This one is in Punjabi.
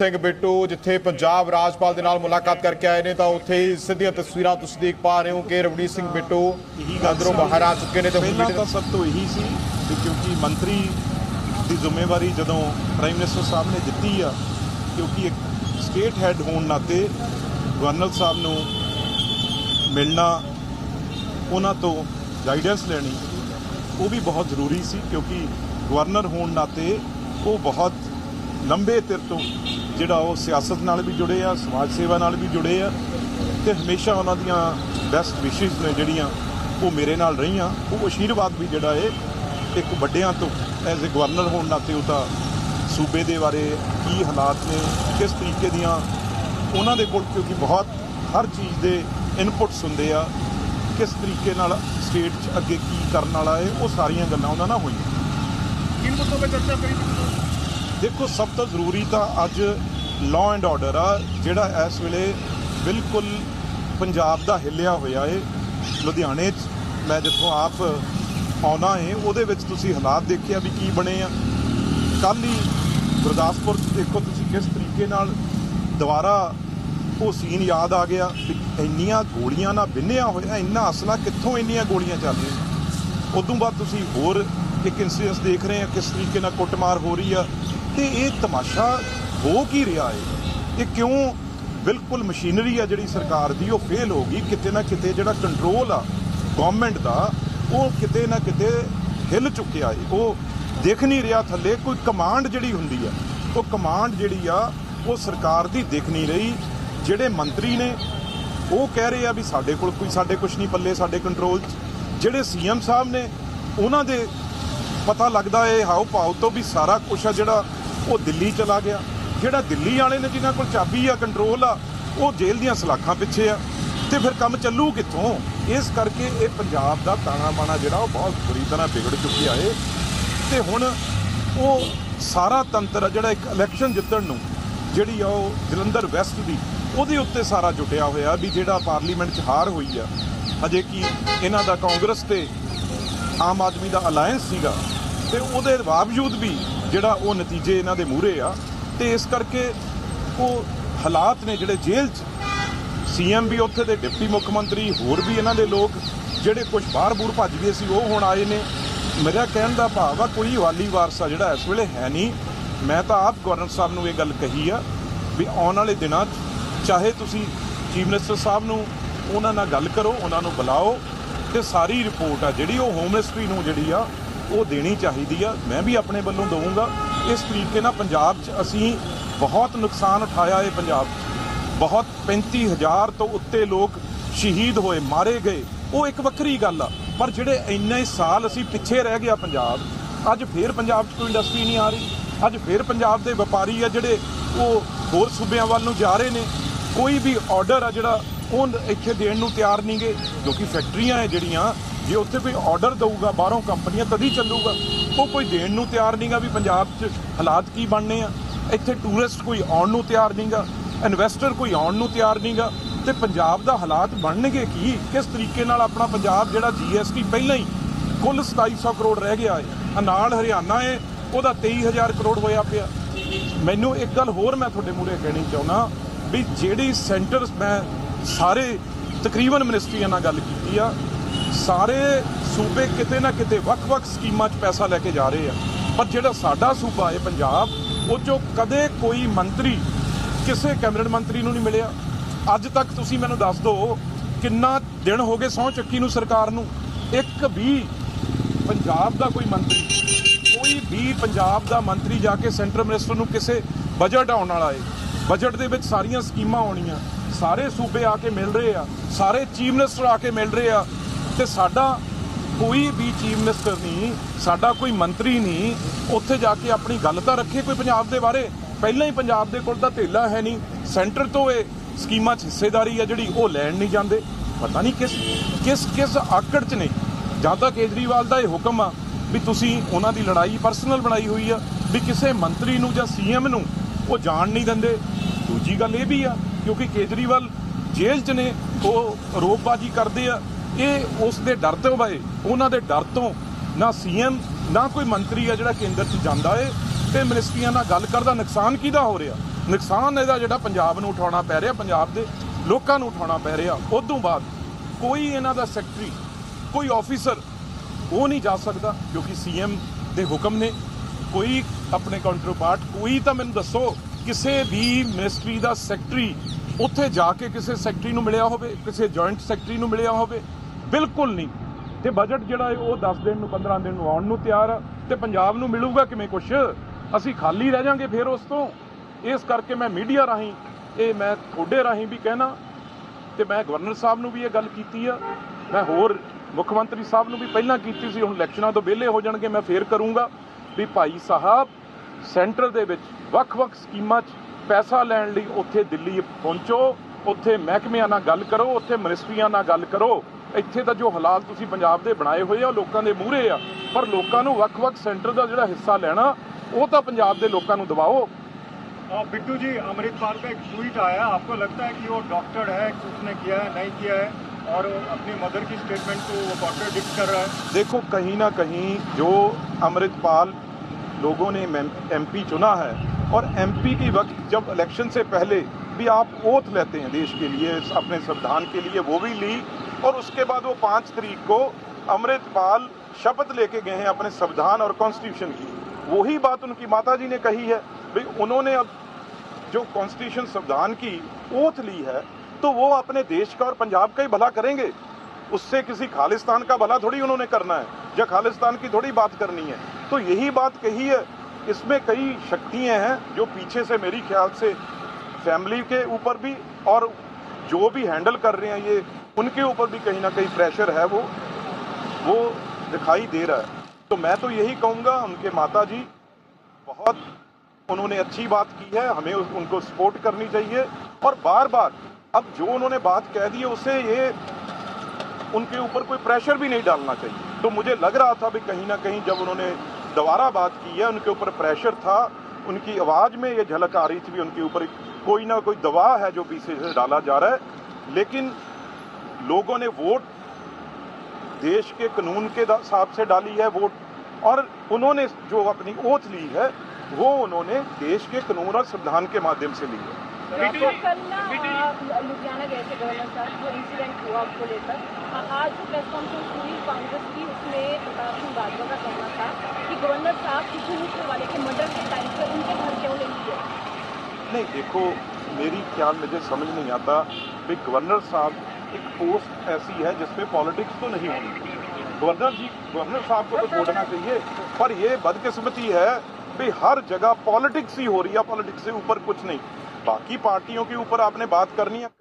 ਸਿੰਘ ਬਿੱਟੂ ਜਿੱਥੇ ਪੰਜਾਬ ਰਾਜਪਾਲ ਦੇ ਨਾਲ ਮੁਲਾਕਾਤ ਕਰਕੇ ਆਏ ਨੇ ਤਾਂ ਉੱਥੇ ਹੀ ਸਿੱਧੀਆਂ ਤਸਵੀਰਾਂ ਤੁਸੀਂ ਦੇਖ ਪਾ ਰਹੇ ਹੋ ਕਿ ਰਵਨੀਤ ਸਿੰਘ ਬਿੱਟੂ ਅੰਦਰੋਂ ਬਾਹਰ ਆ ਚੁੱਕੇ ਨੇ ਤੇ ਪਹਿਲਾਂ ਤਾਂ ਸਭ ਤੋਂ ਇਹੀ ਸੀ ਕਿ ਕਿਉਂਕਿ ਮੰਤਰੀ ਦੀ ਜ਼ਿੰਮੇਵਾਰੀ ਜਦੋਂ ਪ੍ਰਾਈਮ ਮਿਨਿਸਟਰ ਸਾਹਿਬ ਨੇ ਦਿੱਤੀ ਆ ਕਿਉਂਕਿ ਇੱਕ ਸਟੇਟ ਹੈੱਡ ਹੋਣ ਨਾਤੇ ਗਵਰਨਰ ਸਾਹਿਬ ਨੂੰ ਮਿਲਣਾ ਉਹਨਾਂ ਤੋਂ ਗਾਈਡੈਂਸ ਲੈਣੀ ਉਹ ਵੀ ਬਹੁਤ ਜ਼ਰੂਰੀ ਸੀ ਕਿਉਂਕਿ ਗਵਰਨਰ ਹੋਣ ਨਾਤੇ ਉਹ ਬਹੁਤ ਲੰਬੇ ਚਿਰ ਤੋਂ ਜਿਹੜਾ ਉਹ ਸਿਆਸਤ ਨਾਲ ਵੀ ਜੁੜੇ ਆ ਸਮਾਜ ਸੇਵਾ ਨਾਲ ਵੀ ਜੁੜੇ ਆ ਤੇ ਹਮੇਸ਼ਾ ਉਹਨਾਂ ਦੀਆਂ ਬੈਸਟ ਵਿਸ਼ੇਸ ਨੇ ਜਿਹੜੀਆਂ ਉਹ ਮੇਰੇ ਨਾਲ ਰਹੀਆਂ। ਉਹ ਅਸ਼ੀਰਵਾਦ ਵੀ ਜਿਹੜਾ ਏ ਇੱਕ ਵੱਡਿਆਂ ਤੋਂ ਐਜ਼ ਅ ਗਵਰਨਰ ਹੋਣ ਨਾਤੇ ਉਹ ਤਾਂ ਸੂਬੇ ਦੇ ਬਾਰੇ ਕੀ ਹਾਲਾਤ ਨੇ ਕਿਸ ਤਰੀਕੇ ਦੀਆਂ ਉਹਨਾਂ ਦੇ ਕੋਲ ਕਿਉਂਕਿ ਬਹੁਤ ਹਰ ਚੀਜ਼ ਦੇ ਇਨਪੁਟਸ ਹੁੰਦੇ ਆ ਕਿਸ ਤਰੀਕੇ ਨਾਲ ਸਟੇਟ 'ਚ ਅੱਗੇ ਕੀ ਕਰਨ ਵਾਲਾ ਏ ਉਹ ਸਾਰੀਆਂ ਗੱਲਾਂ ਉਹਨਾਂ ਨਾਲ ਹੋਈਆਂ। ਕਿਨ ਮੁੱਦਿਆਂ 'ਤੇ ਚਰਚਾ ਦੇਖੋ ਸਭ ਤੋਂ ਜ਼ਰੂਰੀ ਤਾਂ ਅੱਜ ਲਾਅ ਐਂਡ ਆਰਡਰ ਆ, ਜਿਹੜਾ ਇਸ ਵੇਲੇ ਬਿਲਕੁਲ ਪੰਜਾਬ ਦਾ ਹਿੱਲਿਆ ਹੋਇਆ ਏ, ਲੁਧਿਆਣੇ 'ਚ ਮੈਂ ਜਿੱਥੋਂ ਆਪ ਆਉਣਾ ਏ, ਉਹਦੇ ਵਿੱਚ ਤੁਸੀਂ ਹਾਲਾਤ ਦੇਖਿਆ ਵੀ ਕੀ ਬਣੇ ਆ। ਕੱਲ੍ਹ ਹੀ ਗੁਰਦਾਸਪੁਰ 'ਚ ਦੇਖੋ ਤੁਸੀਂ ਕਿਸ ਤਰੀਕੇ ਨਾਲ ਦੁਬਾਰਾ ਉਹ ਸੀਨ ਯਾਦ ਆ ਗਿਆ ਵੀ ਇੰਨੀਆਂ ਗੋਲੀਆਂ ਨਾਲ ਬਿੰਨਿਆ ਹੋਇਆ, ਇੰਨਾ ਅਸਲਾ ਕਿੱਥੋਂ ਇੰਨੀਆਂ ਗੋਲੀਆਂ ਚੱਲਦੀਆਂ ਰਹੀਆਂ ਉਦੋਂ ਬਾਅਦ ਤੁਸੀਂ ਹੋਰ ਇੱਕ ਇਨਸੀਡੈਂਸ ਦੇਖ ਰਹੇ ਆ, ਕਿਸ ਤਰੀਕੇ ਨਾਲ ਕੁੱਟਮਾਰ ਹੋ ਰਹੀ ਆ। ਤੇ ਇਹ ਤਮਾਸ਼ਾ ਹੋ ਕੀ ਰਿਹਾ ਏ? ਇਹ ਕਿਉਂ ਬਿਲਕੁਲ ਮਸ਼ੀਨਰੀ ਆ ਜਿਹੜੀ ਸਰਕਾਰ ਦੀ, ਉਹ ਫੇਲ ਹੋ ਗਈ। ਕਿਤੇ ਨਾ ਕਿਤੇ ਜਿਹੜਾ ਕੰਟਰੋਲ ਆ ਗਵਰਨਮੈਂਟ ਦਾ, ਉਹ ਕਿਤੇ ਨਾ ਕਿਤੇ ਹਿੱਲ ਚੁੱਕਿਆ ਏ। ਉਹ ਦਿਖ ਨਹੀਂ ਰਿਹਾ ਥੱਲੇ, ਕੋਈ ਕਮਾਂਡ ਜਿਹੜੀ ਹੁੰਦੀ ਆ, ਉਹ ਕਮਾਂਡ ਜਿਹੜੀ ਆ, ਉਹ ਸਰਕਾਰ ਦੀ ਦੇਖ ਨਹੀਂ ਰਹੀ। ਜਿਹੜੇ ਮੰਤਰੀ ਨੇ, ਉਹ ਕਹਿ ਰਹੇ ਆ ਵੀ ਸਾਡੇ ਕੋਲ ਕੋਈ, ਸਾਡੇ ਕੁਝ ਨਹੀਂ ਪੱਲੇ, ਸਾਡੇ ਕੰਟਰੋਲ 'ਚ। ਜਿਹੜੇ ਸੀਐਮ ਸਾਹਿਬ ਨੇ, ਉਹਨਾਂ ਦੇ ਪਤਾ ਲੱਗਦਾ ਏ ਹਾਉ ਭਾਉ ਤੋਂ ਵੀ ਸਾਰਾ ਕੁਝ ਆ ਜਿਹੜਾ ਉਹ ਦਿੱਲੀ ਚਲਾ ਗਿਆ। ਜਿਹੜਾ ਦਿੱਲੀ ਵਾਲੇ ਨੇ ਜਿਨ੍ਹਾਂ ਕੋਲ ਚਾਬੀ ਆ ਕੰਟਰੋਲ ਆ, ਉਹ ਜੇਲ੍ਹ ਦੀਆਂ ਸਲਾਖਾਂ ਪਿੱਛੇ ਆ ਤੇ ਫਿਰ ਕੰਮ ਚੱਲੂ ਕਿੱਥੋਂ? ਇਸ ਕਰਕੇ ਇਹ ਪੰਜਾਬ ਦਾ ਤਾਣਾ ਬਾਣਾ ਜਿਹੜਾ ਉਹ ਬਹੁਤ ਬੁਰੀ ਤਰ੍ਹਾਂ ਵਿਗੜ ਚੁੱਕਿਆ ਏ। ਤੇ ਹੁਣ ਉਹ ਸਾਰਾ ਤੰਤਰ ਆ, ਜਿਹੜਾ ਇੱਕ ਇਲੈਕਸ਼ਨ ਜਿੱਤਣ ਨੂੰ ਜਿਹੜੀ ਆ ਉਹ ਜਲੰਧਰ ਵੈਸਟ ਦੀ, ਉਹਦੇ ਉੱਤੇ ਸਾਰਾ ਜੁਟਿਆ ਹੋਇਆ ਵੀ ਜਿਹੜਾ ਪਾਰਲੀਮੈਂਟ 'ਚ ਹਾਰ ਹੋਈ ਆ। ਹਜੇ ਕਿ ਇਹਨਾਂ ਦਾ ਕਾਂਗਰਸ ਤੇ ਆਮ ਆਦਮੀ ਦਾ ਅਲਾਈਅੰਸ ਸੀਗਾ ਤੇ ਉਹਦੇ ਬਾਵਜੂਦ ਵੀ ਜਿਹੜਾ ਉਹ ਨਤੀਜੇ ਇਹਨਾਂ ਦੇ ਮੂਹਰੇ ਆ ਤੇ ਇਸ ਕਰਕੇ ਉਹ ਹਾਲਾਤ ਨੇ ਜਿਹੜੇ ਜੇਲ੍ਹ 'ਚ। ਸੀਐਮ ਵੀ ਉੱਥੇ ਦੇ ਡਿਪਟੀ ਮੁੱਖ ਮੰਤਰੀ, ਹੋਰ ਵੀ ਇਹਨਾਂ ਦੇ ਲੋਕ ਜਿਹੜੇ ਕੁਝ ਬਾਹਰ ਬੂਰ ਭੱਜ ਗਏ ਸੀ, ਉਹ ਹੁਣ ਆਏ ਨੇ। ਮੇਰਾ ਕਹਿਣ ਦਾ ਭਾਵ ਆ, ਕੋਈ ਵਾਲੀ ਵਾਰਸਾ ਜਿਹੜਾ ਇਸ ਵੇਲੇ ਹੈ ਨਹੀਂ। ਮੈਂ ਤਾਂ ਆਪ ਗਵਰਨਰ ਸਾਹਿਬ ਨੂੰ ਇਹ ਗੱਲ ਕਹੀ ਆ ਵੀ ਆਉਣ ਵਾਲੇ ਦਿਨਾਂ 'ਚ ਚਾਹੇ ਤੁਸੀਂ ਚੀਫ ਮਿਨਿਸਟਰ ਸਾਹਿਬ ਨੂੰ ਉਹਨਾਂ ਨਾਲ ਗੱਲ ਕਰੋ, ਉਹਨਾਂ ਨੂੰ ਬੁਲਾਓ ਤੇ ਸਾਰੀ ਰਿਪੋਰਟ ਆ ਜਿਹੜੀ ਉਹ ਹੋਮ ਮਿਨਿਸਟਰੀ ਨੂੰ ਜਿਹੜੀ ਆ, ਉਹ ਦੇਣੀ ਚਾਹੀਦੀ ਆ। ਮੈਂ ਵੀ ਆਪਣੇ ਵੱਲੋਂ ਦਊਂਗਾ। ਇਸ ਤਰੀਕੇ ਨਾਲ ਪੰਜਾਬ 'ਚ ਅਸੀਂ ਬਹੁਤ ਨੁਕਸਾਨ ਉਠਾਇਆ ਇਹ ਪੰਜਾਬ 'ਚ? ਬਹੁਤ 35000 ਤੋਂ ਉੱਤੇ ਲੋਕ ਸ਼ਹੀਦ ਹੋਏ, ਮਾਰੇ ਗਏ। ਉਹ ਇੱਕ ਵੱਖਰੀ ਗੱਲ ਆ, ਪਰ ਜਿਹੜੇ ਇੰਨੇ ਸਾਲ ਅਸੀਂ ਪਿੱਛੇ ਰਹਿ ਗਿਆ ਪੰਜਾਬ, ਅੱਜ ਫੇਰ ਪੰਜਾਬ 'ਚ ਕੋਈ ਇੰਡਸਟਰੀ ਨਹੀਂ ਆ ਰਹੀ। ਅੱਜ ਫੇਰ ਪੰਜਾਬ ਦੇ ਵਪਾਰੀ ਆ ਜਿਹੜੇ ਉਹ ਹੋਰ ਸੂਬਿਆਂ ਵੱਲ ਨੂੰ ਜਾ ਰਹੇ ਨੇ। ਕੋਈ ਵੀ ਆਰਡਰ ਆ ਜਿਹੜਾ, ਉਹ ਇੱਥੇ ਦੇਣ ਨੂੰ ਤਿਆਰ ਨਹੀਂਗੇ ਕਿਉਂਕਿ ਫੈਕਟਰੀਆਂ ਹੈ ਜਿਹੜੀਆਂ, ਜੇ ਉੱਥੇ ਕੋਈ ਆਰਡਰ ਦਊਗਾ, ਬਾਹਰੋਂ ਕੰਪਨੀਆਂ ਤਦੀ ਚੱਲੂਗਾ। ਉਹ ਕੋਈ ਦੇਣ ਨੂੰ ਤਿਆਰ ਨਹੀਂਗਾ ਵੀ ਪੰਜਾਬ 'ਚ ਹਾਲਾਤ ਕੀ ਬਣਨੇ ਆ। ਇੱਥੇ ਟੂਰਿਸਟ ਕੋਈ ਆਉਣ ਨੂੰ ਤਿਆਰ ਨਹੀਂਗਾ ਇਨਵੈਸਟਰ ਕੋਈ ਆਉਣ ਨੂੰ ਤਿਆਰ ਨਹੀਂਗਾ ਤੇ ਪੰਜਾਬ ਦਾ ਹਾਲਾਤ ਬਣਨਗੇ ਕੀ? ਕਿਸ ਤਰੀਕੇ ਨਾਲ ਆਪਣਾ ਪੰਜਾਬ ਜਿਹੜਾ ਜੀਐਸਟੀ ਪਹਿਲਾਂ ਹੀ ਕੁੱਲ 2700 ਕਰੋੜ ਰਹਿ ਗਿਆ ਹੈ ਆ ਨਾਲ ਹਰਿਆਣਾ ਹੈ, ਉਹਦਾ 23000 ਕਰੋੜ ਹੋਇਆ ਪਿਆ। ਮੈਨੂੰ ਇੱਕ ਗੱਲ ਹੋਰ ਮੈਂ ਤੁਹਾਡੇ ਮੂਹਰੇ ਕਹਿਣੀ ਚਾਹੁੰਦਾ ਵੀ ਜਿਹੜੀ ਸੈਂਟਰ ਮੈਂ ਸਾਰੇ ਤਕਰੀਬਨ ਮਿਨਿਸਟਰੀਆਂ ਨਾਲ ਗੱਲ ਕੀਤੀ ਆ ਸਾਰੇ ਸੂਬੇ ਕਿਤੇ ਨਾ ਕਿਤੇ ਵੱਖ-ਵੱਖ ਸਕੀਮਾਂ 'ਚ ਪੈਸਾ ਲੈ ਕੇ ਜਾ ਰਹੇ ਆ। ਪਰ ਜਿਹੜਾ ਸਾਡਾ ਸੂਬਾ ਹੈ ਪੰਜਾਬ, ਉਹ 'ਚੋਂ ਕਦੇ ਕੋਈ ਮੰਤਰੀ, ਕਿਸੇ ਕੈਬਨਿਟ ਮੰਤਰੀ ਨੂੰ ਨਹੀਂ ਮਿਲਿਆ। ਅੱਜ ਤੱਕ ਤੁਸੀਂ ਮੈਨੂੰ ਦੱਸ ਦਿਓ ਕਿੰਨਾ ਦਿਨ ਹੋ ਗਏ ਸਹੁੰ ਚੱਕੀ ਨੂੰ ਸਰਕਾਰ ਨੂੰ। ਇੱਕ ਵੀ ਪੰਜਾਬ ਦਾ ਕੋਈ ਮੰਤਰੀ, ਕੋਈ ਵੀ ਪੰਜਾਬ ਦਾ ਮੰਤਰੀ ਜਾ ਕੇ ਸੈਂਟਰ ਮਿਨਿਸਟਰ ਨੂੰ ਕਿਸੇ ਬਜਟ ਆਉਣ ਵਾਲਾ ਏ ਬਜਟ ਦੇ ਵਿੱਚ ਸਾਰੀਆਂ ਸਕੀਮਾਂ ਆਉਣੀਆਂ। ਸਾਰੇ ਸੂਬੇ ਆ ਕੇ ਮਿਲ ਰਹੇ ਆ। ਸਾਰੇ ਚੀਫ ਮਿਨਿਸਟਰ ਆ ਕੇ ਮਿਲ ਰਹੇ ਆ। ਤੇ ਸਾਡਾ ਕੋਈ ਵੀ ਚੀਫ ਮਿਨਿਸਟਰ ਨਹੀਂ, ਸਾਡਾ ਕੋਈ ਮੰਤਰੀ ਨਹੀਂ, ਉੱਥੇ ਜਾ ਕੇ ਆਪਣੀ ਗੱਲ ਤਾਂ ਰੱਖੇ ਕੋਈ ਪੰਜਾਬ ਦੇ ਬਾਰੇ। ਪਹਿਲਾਂ ਹੀ ਪੰਜਾਬ ਦੇ ਕੋਲ ਤਾਂ ਧੇਲਾ ਹੈ ਨਹੀਂ। ਸੈਂਟਰ ਤੋਂ ਇਹ ਸਕੀਮਾਂ 'ਚ ਹਿੱਸੇਦਾਰੀ ਆ ਜਿਹੜੀ ਉਹ ਲੈਣ ਨਹੀਂ ਜਾਂਦੇ। ਪਤਾ ਨਹੀਂ ਕਿਸ ਕਿਸ ਕਿਸ ਆਕੜ 'ਚ ਨੇ। ਜਾਂ ਤਾਂ ਕੇਜਰੀਵਾਲ ਦਾ ਇਹ ਹੁਕਮ ਆ ਵੀ ਤੁਸੀਂ ਉਹਨਾਂ ਦੀ ਲੜਾਈ ਪਰਸਨਲ ਬਣਾਈ ਹੋਈ ਆ, ਵੀ ਕਿਸੇ ਮੰਤਰੀ ਨੂੰ ਜਾਂ ਸੀਐਮ ਨੂੰ ਉਹ ਜਾਣ ਨਹੀਂ ਦਿੰਦੇ। ਦੂਜੀ ਗੱਲ ਇਹ ਵੀ ਆ, ਕਿਉਂਕਿ ਕੇਜਰੀਵਾਲ ਜੇਲ੍ਹ 'ਚ ਨੇ, ਉਹ ਰੋਪਬਾਜੀ ਕਰਦੇ ਆ। ਇਹ ਉਸ ਦੇ ਡਰ ਤੋਂ ਬਏ, ਉਹਨਾਂ ਦੇ ਡਰ ਤੋਂ ਨਾ ਸੀਐਮ, ਨਾ ਕੋਈ ਮੰਤਰੀ ਆ ਜਿਹੜਾ ਕੇਂਦਰ 'ਚ ਜਾਂਦਾ ਏ, ਤੇ ਮਿਨਿਸਟਰੀਆਂ ਨਾਲ ਗੱਲ ਕਰਦਾ, ਨੁਕਸਾਨ ਕਿਹਦਾ ਹੋ ਰਿਹਾ? ਨੁਕਸਾਨ ਇਹਦਾ ਜਿਹੜਾ ਪੰਜਾਬ ਨੂੰ ਉਠਾਉਣਾ ਪੈ ਰਿਹਾ, ਪੰਜਾਬ ਦੇ ਲੋਕਾਂ ਨੂੰ ਉਠਾਉਣਾ ਪੈ ਰਿਹਾ। ਉਦੋਂ ਬਾਅਦ ਕੋਈ ਇਹਨਾਂ ਦਾ ਸੈਕਟਰੀ, ਕੋਈ ਆਫੀਸਰ ਉਹ ਨਹੀਂ ਜਾ ਸਕਦਾ ਕਿਉਂਕਿ ਸੀਐਮ ਦੇ ਹੁਕਮ ਨੇ। ਕੋਈ ਆਪਣੇ ਕਾਉਂਟਰਪਾਰਟ ਕੋਈ ਤਾਂ ਮੈਨੂੰ ਦੱਸੋ, ਕਿਸੇ ਵੀ ਮਿਨਿਸਟਰੀ ਦਾ ਸੈਕਟਰੀ ਉੱਥੇ ਜਾ ਕੇ ਕਿਸੇ ਸੈਕਟਰੀ ਨੂੰ ਮਿਲਿਆ ਹੋਵੇ, ਕਿਸੇ ਜੁਆਇੰਟ ਸੈਕਟਰੀ ਨੂੰ ਮਿਲਿਆ ਹੋਵੇ ਬਿਲਕੁਲ ਨਹੀਂ। ਤੇ ਬਜਟ ਜਿਹੜਾ ਹੈ ਉਹ 10 ਦਿਨ ਨੂੰ 15 ਦਿਨ ਨੂੰ ਆਉਣ ਨੂੰ ਤਿਆਰ ਆ ਤੇ ਪੰਜਾਬ ਨੂੰ ਮਿਲੂਗਾ ਕਿਵੇਂ ਕੁਛ? ਅਸੀਂ ਖਾਲੀ ਰਹਿ ਜਾਾਂਗੇ ਫਿਰ ਉਸ ਤੋਂ। ਇਸ ਕਰਕੇ ਮੈਂ ਮੀਡੀਆ ਰਾਹੀਂ, ਇਹ ਮੈਂ ਤੁਹਾਡੇ ਰਾਹੀਂ ਵੀ ਕਹਿਣਾ ਤੇ ਮੈਂ ਗਵਰਨਰ ਸਾਹਿਬ ਨੂੰ ਵੀ ਇਹ ਗੱਲ ਕੀਤੀ ਆ। ਮੈਂ ਹੋਰ ਮੁੱਖ ਮੰਤਰੀ ਸਾਹਿਬ ਨੂੰ ਵੀ ਪਹਿਲਾਂ ਕੀਤੀ ਸੀ, ਹੁਣ ਇਲੈਕਸ਼ਨਾਂ ਤੋਂ ਵਿਹਲੇ ਹੋ ਜਾਣਗੇ, ਮੈਂ ਫੇਰ ਕਰੂੰਗਾ ਵੀ ਭਾਈ ਸਾਹਿਬ ਸੈਂਟਰ ਦੇ ਵਿੱਚ ਵੱਖ-ਵੱਖ ਸਕੀਮਾਂ 'ਚ ਪੈਸਾ ਲੈਣ ਲਈ ਉੱਥੇ ਦਿੱਲੀ ਪਹੁੰਚੋ, ਉੱਥੇ ਮਹਿਕਮਿਆਂ ਨਾਲ ਗੱਲ ਕਰੋ, ਉੱਥੇ ਮਿਨਿਸਟਰੀਆਂ ਨਾਲ ਗੱਲ ਕਰੋ। ਇੱਥੇ ਤਾਂ ਜੋ ਹਾਲਾਤ ਤੁਸੀਂ ਪੰਜਾਬ ਦੇ ਬਣਾਏ ਹੋਏ ਆ ਉਹ ਲੋਕਾਂ ਦੇ ਮੂਹਰੇ ਆ ਪਰ ਲੋਕਾਂ ਨੂੰ ਵੱਖ-ਵੱਖ ਸੈਂਟਰ ਦਾ ਜਿਹੜਾ ਹਿੱਸਾ ਲੈਣਾ ਉਹ ਤਾਂ ਪੰਜਾਬ ਦੇ ਲੋਕਾਂ ਨੂੰ ਦਿਵਾਓ आ, बिट्टू जी अमृतपाल का एक ट्वीट आया आपको लगता है कि वो डॉक्टर है कि उसने किया है नहीं किया है और अपनी मदर की स्टेटमेंट को वो कॉन्ट्रोडिक्ट कर रहा है देखो कहीं ना कहीं जो अमृतपाल लोगों ने एमपी चुना है और एमपी की वक्त जब इलेक्शन से पहले भी आप ओथ लेते हैं देश के लिए अपने संविधान के लिए वो भी ली और उसके बाद वो पाँच तारीख को अमृतपाल शपथ लेके गए हैं अपने संविधान और कॉन्स्टिट्यूशन की। वही बात उनकी माता जी ने कही है, भाई उन्होंने अब जो कॉन्स्टिट्यूशन संविधान की ओथ ली है तो वो अपने देश का और पंजाब का ही भला करेंगे। उससे किसी खालिस्तान का भला थोड़ी उन्होंने करना है, या खालिस्तान की थोड़ी बात करनी है। तो यही बात कही है, इसमें कई शक्तियाँ हैं जो पीछे से मेरी ख्याल से फैमिली के ऊपर भी और जो भी हैंडल कर रहे हैं ये, उनके ऊपर भी कहीं ना कहीं प्रेशर है वो वो दिखाई दे रहा है। तो मैं तो यही कहूँगा उनके माता जी बहुत उन्होंने अच्छी बात की है, हमें उनको सपोर्ट करनी चाहिए। और बार बार अब जो उन्होंने बात कह दी है उससे ये, उनके ऊपर कोई प्रेशर भी नहीं डालना चाहिए। तो मुझे लग रहा था भी कहीं ना कहीं जब उन्होंने दोबारा बात की है, उनके ऊपर प्रेशर था, उनकी आवाज़ में ये झलक आ रही थी भी उनके ऊपर कोई ना कोई दबाव है जो पीछे से डाला जा रहा है। लेकिन लोगों ने वोट देश के कानून के हिसाब से डाली है वोट। और उन्होंने जो अपनी ओथ ली है वो उन्होंने देश के कानून और संविधान के माध्यम से ली है। लुधियाना गए थे गवर्नर साहब जो इंसिडेंट हुआ उसको लेकर। आज जो प्रेस कॉन्फ्रेंस हुई कांग्रेस की उसमें सिंह बाजवा का कहना था कि गवर्नर साहब किसी मूसे वाले के मर्डर के टाइम पे उनके घर क्यों नहीं गए? नहीं देखो मेरी ख्याल मुझे समझ नहीं आता। कि गवर्नर साहब एक पोस्ट ऐसी है जिसमें पॉलिटिक्स तो नहीं होनी। गवर्नर जी गवर्नर साहब को तो छोड़ना चाहिए। पर ये बदकिस्मती है भी हर जगह पॉलिटिक्स ही हो रही है पॉलिटिक्स से ऊपर कुछ नहीं। बाकी पार्टियों के ऊपर आपने बात करनी है।